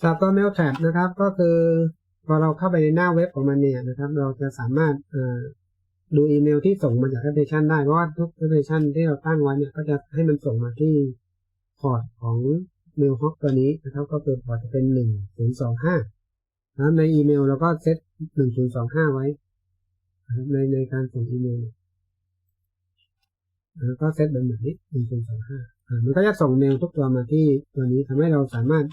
สำหรับตัว Mail Trap นะครับ ก็คือพอเราเข้าไปในหน้าเว็บของมันเนี่ยนะครับ เราจะสามารถดูอีเมลที่ส่งมาจากแอปพลิเคชันได้ เพราะว่าทุกแอปพลิเคชันที่เราตั้งไว้เนี่ยก็จะให้มันส่งมาที่พอร์ตของ Mailhawk ตัวนี้นะครับ ก็คือพอร์ตจะเป็น1025นะครับในอีเมลเราก็เซต1025ไว้นะครับในในการส่งอีเมลแล้วก็เซตเป็นแบบนี้1025อ่ามันก็จะส่งเมลทุกตัวมาที่ตัวนี้ทำให้เราสามารถ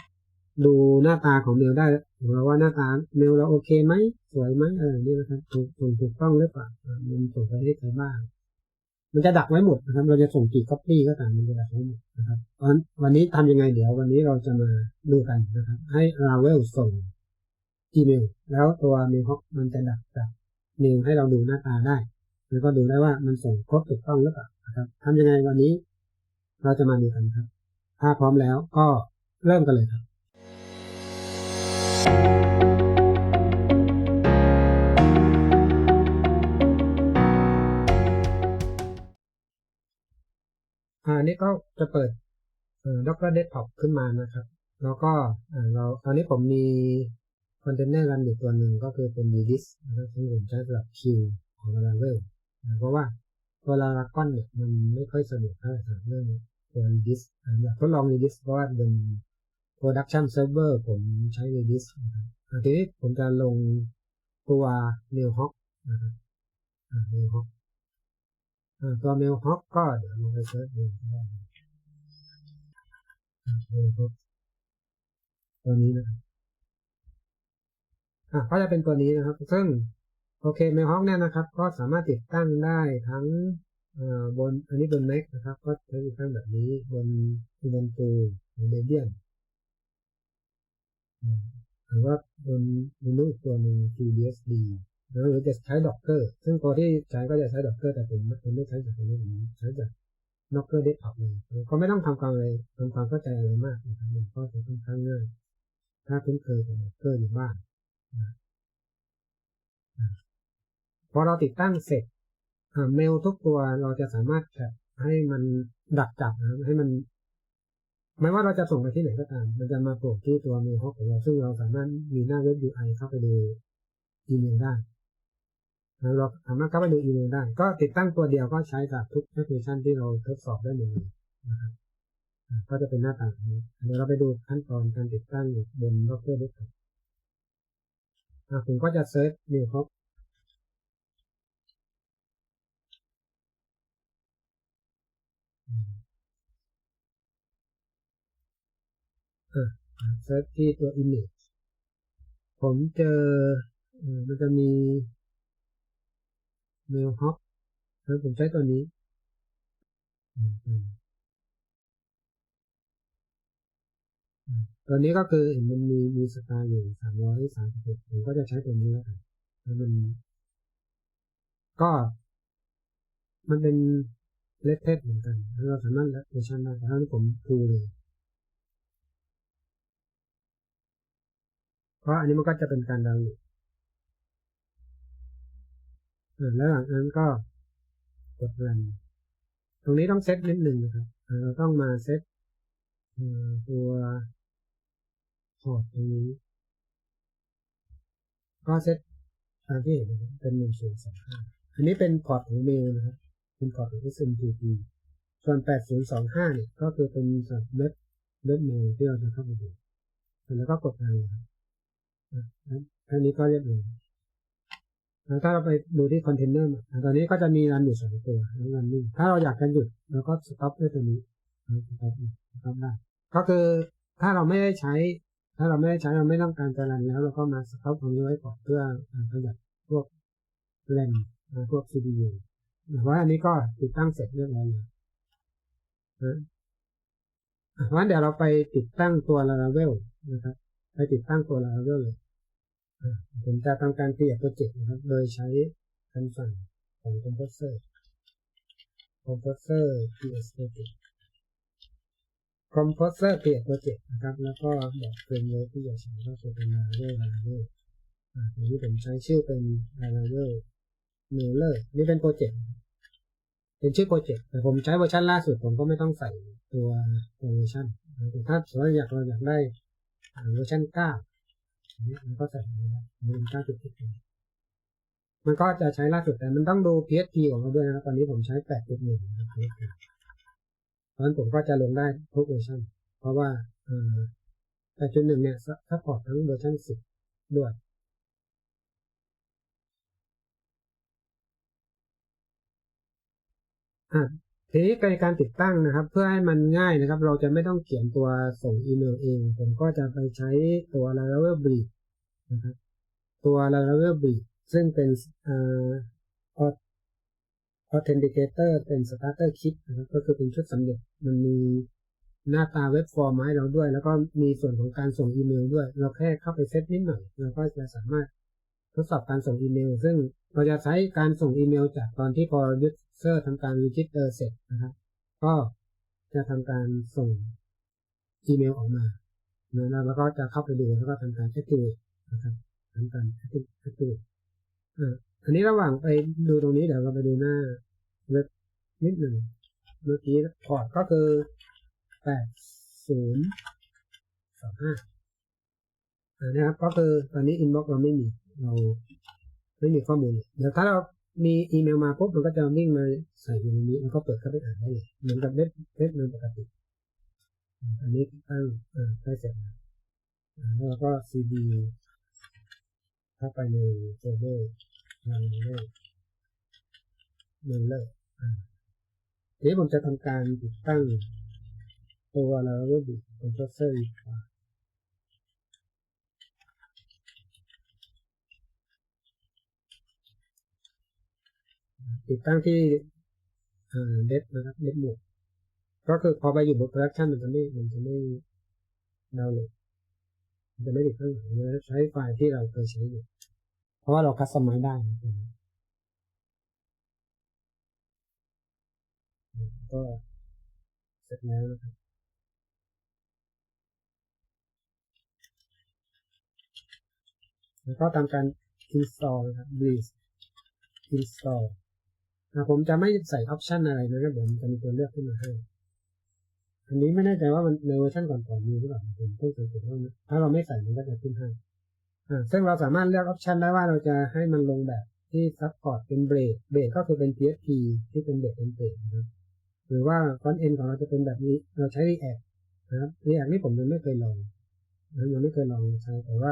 ดูหน้าตาของเมลได้ของเราว่าหน้าตาเมลเราโอเคไหมสวยไหมอะไรนี้นะครับถูกถูกต้องหรือเปล่ามันส่งไปให้ใครบ้าง มันจะดักไว้หมดนะครับ เราจะส่งกี่ก๊อปปี้ก็ตามมันจะดักไว้หมดนะครับเพราะวันนี้ทำยังไงเดี๋ยววันนี้เราจะมาดูกันนะครับ ให้ราเวลส่งอีเมลแล้วตัวเมลฮอกมันจะดักจากเมลให้เราดูหน้าตาได้แล้วก็ดูได้ว่ามันส่งครบถูกต้องหรือเปล่านะครับทำยังไงวันนี้ เราจะมาดูกันครับ ถ้าพร้อมแล้วก็เริ่มกันเลยครับ อันนี้ก็จะเปิดเอ่อ Docker Desktop ขึ้นมานะครับ แล้วก็อ่าเราตอนนี้ผมมีคอนเทนเนอร์รันอยู่ตัวหนึ่งก็คือเป็น Redis นะครับซึ่งผมใช้สำหรับคิวของ Laravel เพราะว่าตัว Laragon เนี่ยมันไม่ค่อยสะดวกเท่าไหร่สำหรับเรื่องตัว Redis อ่าอยากทดลอง Redis เพราะว่าเป็น Production Server ผมใช้ Redis นะครับอ่าทีนี้ผมจะลงตัว Mailhawk นะครับ Mailhawk ตัว Mailhawk ก็เดี๋ยวลงไปเซิร์ชดูได้ Mailhawk ตัวนี้นะครับอ่าก็จะเป็นตัวนี้นะครับ ซึ่งโอเค Mailhawk เนี่ยนะครับ ก็สามารถติดตั้งได้ทั้งบนอันนี้บน Mac นะครับ ก็ใช้ติดตั้งแบบนี้บน Ubuntu หรือ Debian หรือว่าบน Linux อีกตัวหนึ่ง FreeBSD หรือจะใช้ Docker ซึ่งตัวที่ใช้ก็จะใช้ Docker แต่ผมผมไม่ใช้จากตัวนี้ผมใช้จาก Docker Desktop เลยก็ไม่ต้องทำความอะไรทำความเข้าใจอะไรมากนะครับมันก็จะค่อนข้างง่ายถ้าคุ้นเคยกับ Docker อยู่บ้างนะพอเราติดตั้งเสร็จเมลทุกตัวเราจะสามารถแคปให้มันดักจับนะให้มัน ไม่ว่าเราจะส่งไปที่ไหนก็ตาม มันจะมาโผล่ที่ตัวเมลฮอกของเราซึ่งเราสามารถมีหน้าเว็บ UI เข้าไปดูอีเมลได้แล้เราสามารถเข้าไปดูอีเมลได้ ก็ติดตั้งตัวเดียวก็ใช้กับทุกแอปพลิเคชันที่เราทดสอบได้หมดเลยนะครับก็จะเป็นหน้าต่าแบบนี้เดี๋ยวเราไปดูขั้นตอนการติดตั้งบน Docker Desktop อ่าผมก็จะเซิร์ชมลฮอก อ่าเซิร์ชที่ตัว image ผมเจอมันจะมี mailhawk แล้วผมใช้ตัวนี้ตัวนี้ก็คือเห็นมันมีมีสตาร์อยู่สามร้อยสามสิบหกผมก็จะใช้ตัวนี้แล้วกันแล้วมันก็ มันเป็นเลทเทสเหมือนกันเราสามารถแลกเวอร์ชันได้แต่ถ้าที่ผมพูเลย เพราะอันนี้มันก็จะเป็นการดาวน์โหลดอ่แล้วหลังนั้นก็กดรันตรงนี้ต้องเซตนิดหนึ่งนะครับเราต้องมาเซตตัวพอร์ตตรงนี้ ก็เซตตามที่เห็นเป็นหนึ่งศูนย์สองห้าอันนี้เป็นพอร์ตของเมลนะครับ เป็นพอร์ตของ SMTP ส่วนแปดศูนย์สองห้าเนี่ยก็คือเป็นสำหรับเว็บเว็บเมลที่เราจะเข้าไปดูเสร็จแล้วก็กดรันครับ แค่นี้ก็เรียบร้อยแล้วถ้าเราไปดูที่คอนเทนเนอร์ตอนนี้ก็จะมีรันอยู่สองตัวแล้วรันนิ่งถ้าเราอยากจะหยุดเราก็สต็อปด้วยตัวนี้สต็อปสต็อปได้ก็คือถ้าเราไม่ได้ใช้ ถ้าเราไม่ได้ใช้เราไม่ต้องการจะรันแล้ว เราก็มาสต็อปตรงนี้ไว้ก่อนเพื่อประหยัดพวกแรมพวก CPU เพราะอันนี้ก็ติดตั้งเสร็จเรียบร้อยแล้วนะเพราะฉะนั้นเดี๋ยวเราไปติดตั้งตัว Laravel นะครับ ไปติดตั้งตัว Laravel เลยผมจะทำการ create project นะครับ โดยใช้คำสั่งของ composer composer create project composer create project นะครับ แล้วก็บอก framework ที่อยากใช้ก็จะเป็น Laravel Laravel อ่าทีนี้ผมใช้ชื่อเป็น Laravel Mailer นี่เป็นโปรเจกต์ เป็นชื่อโปรเจกต์ แต่ผมใช้เวอร์ชันล่าสุดผมก็ไม่ต้องใส่ตัวเวอร์ชันแต่ถ้าสมมติอยากเราอยากได้ เวอร์ชันเก้าอันนี้มันก็ใส่ไปแล้วมันเป็นเก้าจุดเจ็ดมันก็จะใช้ล่าสุดแต่มันต้องดู PHP ของเราด้วยนะตอนนี้ผมใช้แปดจุดหนึ่งนะครับเพราะฉะนั้นผมก็จะลงได้ทุกเวอร์ชันเพราะว่าแปดจุดหนึ่งเนี่ยซัพพอร์ตทั้งเวอร์ชันสิบด้วยอะ ทีนี้ในการติดตั้งนะครับ เพื่อให้มันง่ายนะครับ เราจะไม่ต้องเขียนตัวส่งอีเมลเอง ผมก็จะไปใช้ตัว Laravel Bridge นะครับตัว Laravel Bridge ซึ่งเป็นอ Authenticator เป็น Starter Kit นะครับก็คือเป็นชุดสำเร็จมันมีหน้าตาเว็บฟอร์มให้เราด้วย แล้วก็มีส่วนของการส่งอีเมลด้วย เราแค่เข้าไปเซตนิดหน่อยเราก็จะสามารถทดสอบการส่งอีเมล ซึ่งเราจะใช้การส่งอีเมลจากตอนที่พอ user ทำการ register เสร็จนะครับ ก็จะทำการส่งอีเมลออกมานะแล้วก็จะเข้าไปดูแล้วก็ทำการ activate นะครับทำการ activate อ่าอันนี้ระหว่างไปดูตรงนี้เดี๋ยวเราไปดูหน้าเว็บนิดหนึ่งเมื่อกี้พอร์ตก็คือแปดศูนย์สองห้านะครับก็คือตอนนี้ inbox เราไม่มีเราไม่มีข้อมูล เดี๋ยวถ้าเรา มีอีเมลมาปุ๊บมันก็จะวิ่งมาใส่อยู่ในนี้มันก็เปิดเข้าไปอ่านได้เลยเหมือนกับเว็บเว็บมันปกติ อันนี้ตั้งอ่าได้เสร็จแล้วแล้วเราก็ cd เข้าไปในโฟลเดอร์รันเลยมันเลยอ่าทีนี้ผมจะทำการติดตั้งตัวเราเรียกดิคอมเพรสเซอร์อีกว่า ติดตั้งที่เด็ดนะครับเด็ดหมดก็คือพอไปอยู่บนโปรดักชันมันจะไม่มันจะไม่ดาวน์โหลดมันจะไม่ติดตั้งหมันจะใช้ไฟล์ที่เราเคยใช้อยู่ เพราะว่าเราคัสตอมไมได้ก็เสร็จแล้วนะครับแล้วก็ทำการ install นะครับ breeze install ผมจะไม่ใส่ออปชันอะไรนะครับเดี๋ยวมันจะมีตัวเลือกขึ้นมาให้ อันนี้ไม่แน่ใจว่ามันในเวอร์ชันก่อนๆมีหรือเปล่าผมต้องสังเกตว่าถ้าเราไม่ใส่มันก็จะขึ้นให้ซึ่งเราสามารถเลือกออปชันได้ว่าเราจะให้มันลงแบบที่ซัพพอร์ตเป็นเบรดเบรดก็คือเป็น PHP ที่เป็นเบรดเป็นเบรดนะครับหรือว่าฟอนต์เอ็นของเราจะเป็นแบบนี้ เราใช้ React นะครับ React นี่ผมยังไม่เคยลองนะยังไม่เคยลองใช้แต่ว่า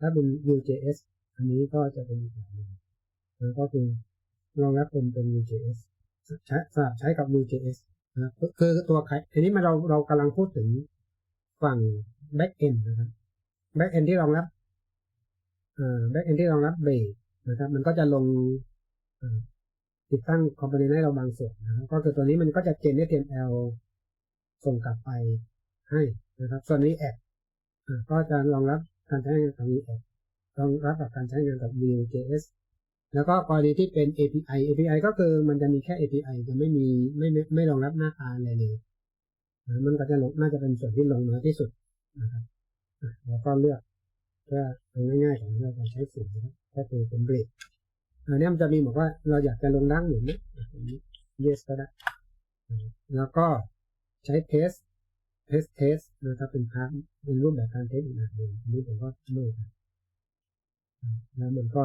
ถ้าเป็น Vue.js อันนี้ก็จะเป็นอีกแบบหนึงนะก็คือ รองรับเป็นเป็น Vue.js ใช้สลับใช้กับ Vue.js นะครับคือตัวใครทีนี้มาเราเรากำลังพูดถึงฝั่ง back end นะครับ back end ที่รองรับเอ่อ back end ที่รองรับเบรดนะครับ มันก็จะลงติดตั้งคอมโพเนนต์ให้เราบางส่วนนะครับก็คือตัวนี้มันก็จะ gen HTML ส่งกลับไปให้นะครับ ส่วนนี้แอดก็จะรองรับการใช้งานกับ React รองรับกับการใช้งานกับ Vue.js แล้วก็กรณีที่เป็น API API ก็คือมันจะมีแค่ API จะไม่มีไม่ไม่รองรับหน้าตาอะไรเลยนะมันก็จะลงน่าจะเป็นส่วนที่ลงน้อยที่สุดนะครับแล้วก็เลือกเพื่อง่ายๆของเราจะใช้สูตรนะครับก็คือเป็นเบรกอันนี้มันจะมีบอกว่าเราอยากจะลงล่างหนุนนะอันนี้ yes ก็ได้แล้วก็ใช้ test test test นะครับเป็นพาร์ทเป็นรูปแบบการเทสอีกแบบหนึ่งอันนี้ผมก็ไม่ครับแล้วมันก็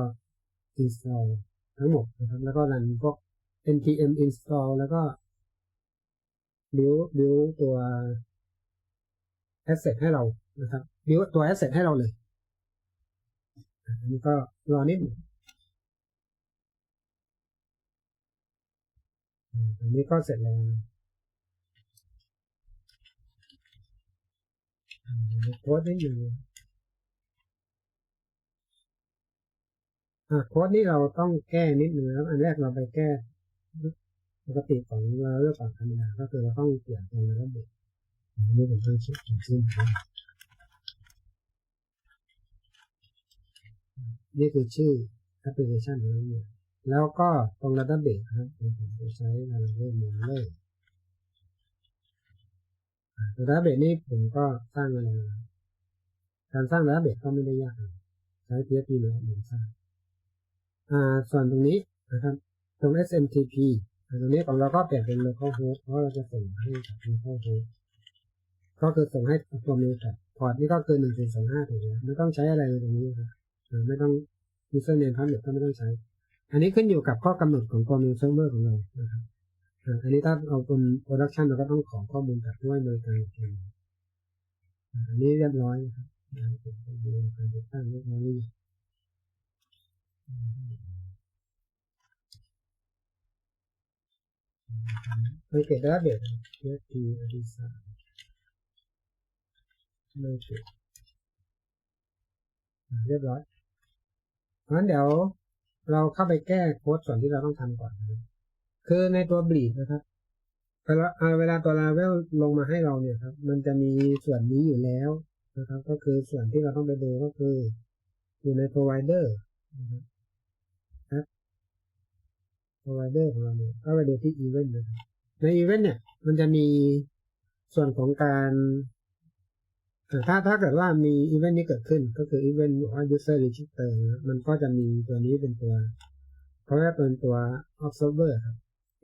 install ทั้งหมดนะครับ แล้วก็รันพวก npm install แล้วก็ build build ตัว asset ให้เรานะครับ build ตัว asset ให้เราเลยอันนี้ก็รอนิดอันนี้ก็เสร็จแล้วอ่าโค้ดนิดหนึ่งอ่ โค้ดนี่เราต้องแก้นิดนึงครับอันแรกเราไปแก้ปกติของเราเรื่องของธรรมดาก็คือเราต้องเปลี่ยนตรงระเบิดอันนี้ผมต้องเช็คผมซึ่งนี่คือชื่อแอปพลิเคชันของเราแล้วก็ตรงระดับเบสครับผมจะใช้ระดับเบสเหมือนเลยระดับเบสนี่ผมก็สร้างอะไรการสร้างระดับเบสก็ไม่ได้ยากใช้ PHP เลยเหมือนสร้าง ส่วนตรงนี้นะครับตรง SMTP อ่าตรงนี้ของเราก็เปลี่ยนเป็น local host เพราะเราจะส่งให้กับ local host ก็คือส่งให้ตัวเมลกับพอร์ตนี่ก็คือหนึ่งศูนย์สองห้าถูกไหมไม่ต้องใช้อะไรเลยตรงนี้ครับอ่าไม่ต้อง username password ก็ไม่ต้องใช้ อันนี้ขึ้นอยู่กับข้อกำหนดของตัว mail server ของเรานะครับอ่าอันนี้ถ้าเอาเป็น production เราก็ต้องขอข้อมูลจากผู้ให้บริการอันนี้เรียบร้อยนะครับอ่าผมไปดูการติดตั้งเรียบร้อย ไม่เกิดระเบียบ PHP อดีสามไม่เกิดอ่าเรียบร้อยเพราะฉะนั้นเดี๋ยวเราเข้าไปแก้โค้ดส่วนที่เราต้องทำก่อนนะครับคือในตัวบลีดนะครับเวลาเวลาตัวลาเวลลงมาให้เราเนี่ยครับ มันจะมีส่วนนี้อยู่แล้วนะครับ ก็คือส่วนที่เราต้องไปดูก็คือ อยู่ใน provider นะครับ provider ของเราเนี่ยก็ไปดูที่ event นะครับใน event เนี่ย มันจะมีส่วนของการถ้าถ้าเกิดว่ามี event นี้เกิดขึ้นก็คือ event ว่า user register มันก็จะมีตัวนี้เป็นตัวเขาเรียกเป็นตัว observer ครับ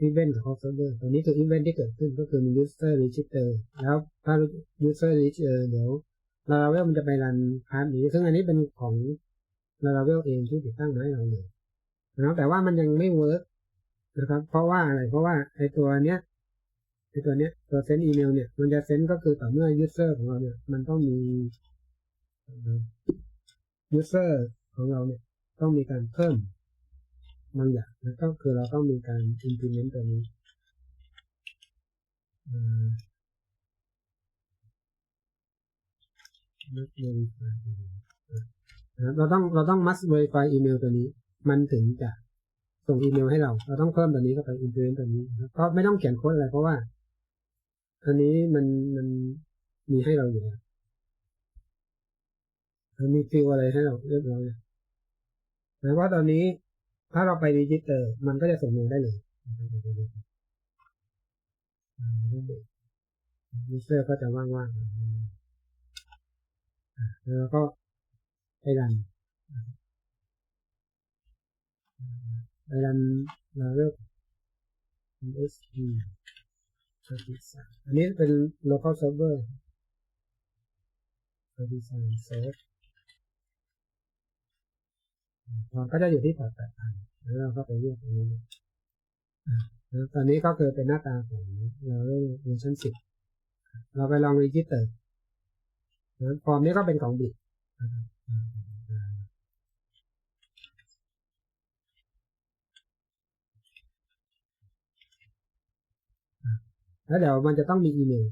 event กับ observer ตัวนี้คือ event ที่เกิดขึ้นก็คือมี user register แล้วถ้า user register เดี๋ยว Laravel มันจะไปรันพาร์ทนี้ซึ่งอันนี้เป็นของ Laravel เองที่ติดตั้งมาให้เราเลยนะครับแต่ว่ามันยังไม่เวิร์ก นะครับ เพราะว่าอะไรเพราะว่าไอตัวเนี้ยไอตัวเนี้ยตัวเซนอีเมลเนี่ย มันจะเซนก็คือต่อเมื่อ user ของเราเนี่ย มันต้องมีเอ่อ user ของเราเนี่ย ต้องมีการเพิ่มบางอย่างนะก็คือเราต้องมีการ implement ตัวนี้เอ่อ must verify email นะครับเราต้องเราต้อง must verify email ตัวนี้ มันถึงจะ ส่งอีเมลให้เรา เราต้องเพิ่มตัวนี้เข้าไป implement ตัวนี้ก็ไม่ต้องเขียนโค้ดอะไรเพราะว่า อันนี้มันมันมีให้เราอยู่แล้วมันมีฟิลอะไรให้เราเรียบร้อยหมายว่าตอนนี้ถ้าเราไปรีจิสเตอร์ มันก็จะส่งเมลได้เลยยูเซอร์ก็จะว่างๆแล้วก็ไปรัน ไปรันเราเลือก SP อันนี้เป็น local server 33 search มันก็จะอยู่ที่พอร์ตแปดพันแล้วเราก็ไปเรียกตรงนี้แล้วตอนนี้ก็คือเป็นหน้าตาของเราเรื่องเวอร์ชันสิบเราไปลองรีจิสเตอร์ฟอร์มนี้ก็เป็นของบิดนะครับอ่า แล้วเดี๋ยวมันจะต้องมีอีเมล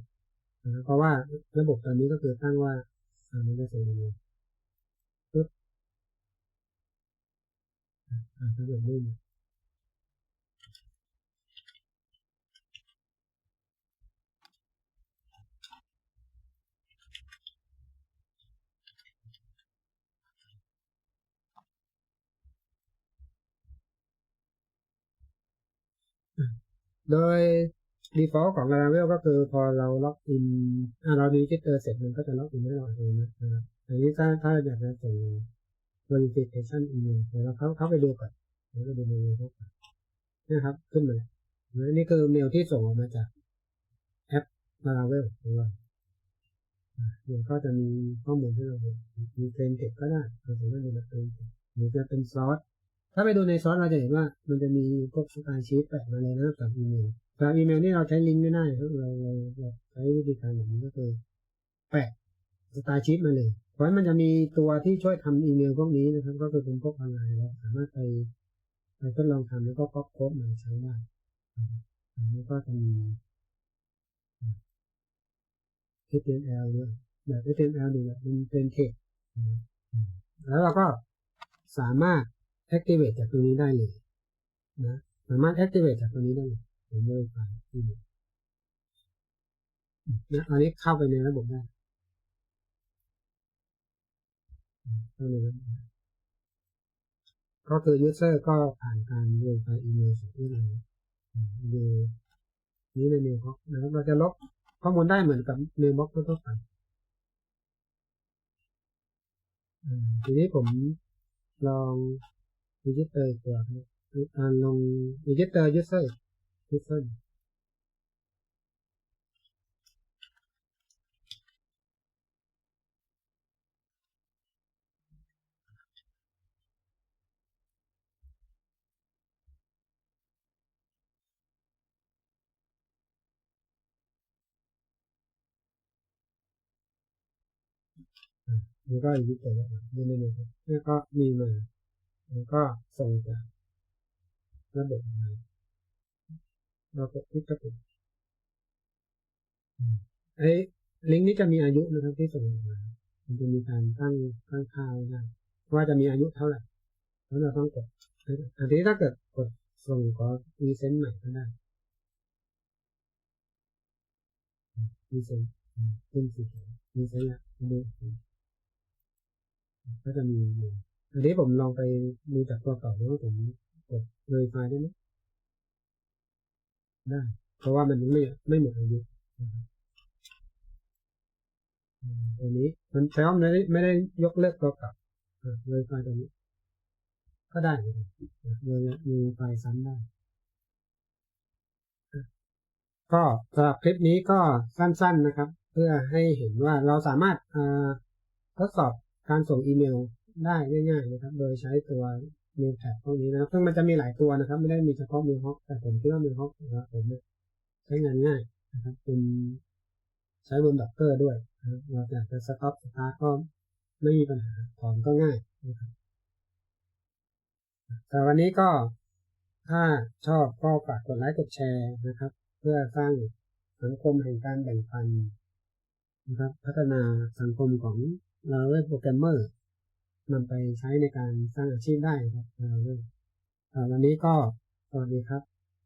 นะเพราะว่าระบบตอนนี้ก็คือตั้งว่ามันจะส่งอีเมลอ่าถ้าเกิดไม่มีโดย default ของ Laravel ก็คือพอเราล็อกอินเราดีจิตเตอร์เสร็จมันก็จะล็อกอินให้เราเองนะครับอันนี้ถ้าถ้าอยากจะส่ง verification email เดี๋ยวเราเข้าเข้าไปดูก่อนแล้วก็ดูเมลพวกนนะครับ ขึ้นมาแล้วนี่คือเมลที่ส่งออกมาจากแอป Laravel ของเราอ่าเดี๋ยวก็จะมีข้อมูลให้เราดูมีเทรนเทคก็ได้เราสามารถดูแบบเทรนเทคหรือจะเป็นซอสถ้าไปดูในซอสเราจะเห็นว่ามันจะมีพวกสไตล์ชีตแปะมาเลยนะกับอีเมล กับอีเมลนี่เราใช้ลิงก์ไม่ได้ครับเราเราใช้วิธีการแบบนี้ก็คือแปะสไตล์ชีตมาเลย เพราะฉะนั้นมันจะมีตัวที่ช่วยทำอีเมลพวกนี้นะครับ ก็คือเป็นพวกออนไลน์เราสามารถไปไปทดลองทำแล้วก็ก๊อปโค้ดมาใช้ได้อันนี้ก็จะมี HTML ด้วยแบบ HTML ดูแบบเป็นเป็นเทคแล้วเราก็สามารถ activate จากตรงนี้ได้เลยนะสามารถ activate จากตรงนี้ได้เลย ผมเลยไปนี่นะอันนี้เข้าไปในระบบได้เข้าในระบบก็คือ user ก็ผ่านการ verify email เสร็จเรียบร้อยดูนี้ในเมลบ็อกนะครับเราจะลบข้อมูลได้เหมือนกับเมลบ็อกทั่วไปทีนี้ผมลอง register ตัวครับอ่าลง register user พิซเซิลมันก็ยึดแต่ละนี่นี่นี่แล้วก็มีมา มันก็ส่งจากระบบมา เรากดคลิกกระตุกไอ้ลิงก์นี้จะมีอายุนะครับที่ส่งมา มันจะมีการตั้งตั้งค่าไว้ได้ว่าจะมีอายุเท่าไหร่แล้วเราต้องกดอันนี้ถ้าเกิดกดส่งขอรีเซ็นใหม่ก็ได้รีเซ็นขึ้นสีเขียวรีเซ็นละดูก็จะมีอันนี้ผมลองไปดูจากตัวเก่าแล้วผมกด verify ได้ไหม ได้ เพราะว่ามันไม่ไม่หมดอายุนะครับอืมตัวนี้มันแปลว่าไม่ได้ไม่ได้ยกเลิกตัวเก่าอ่า verify ตัวนี้ ก็ได้เลยมีไฟซ้ำได้ ก็สำหรับคลิปนี้ก็สั้นๆนะครับ เพื่อให้เห็นว่าเราสามารถทดสอบการส่งอีเมลได้ง่ายๆนะครับ โดยใช้ตัว Mail t a g พวกนี้นะครับซึ่งมันจะมีหลายตัวนะครับ ไม่ได้มีเฉพาะ Mailhawk แต่ผมคิดว่า Mailhawk นะครับผมใช้งานง่ายนะครับ เป็นใช้บนดับเกอร์ด้วยนะครับเราอยากจะสต็อปสตาร์ทก็ไม่มีปัญหาถอนก็ง่ายนะครับแต่วันนี้ก็ถ้าชอบก็ฝากกดไลค์กดแชร์นะครับ เพื่อสร้างสังคมแห่งการแบ่งปันนะครับ พัฒนาสังคมของเราเว็บโปรแกรมเมอร์ นำไปใช้ในการสร้างอาชีพได้ครับเรื่องวันนี้ก็สวัสดีครับ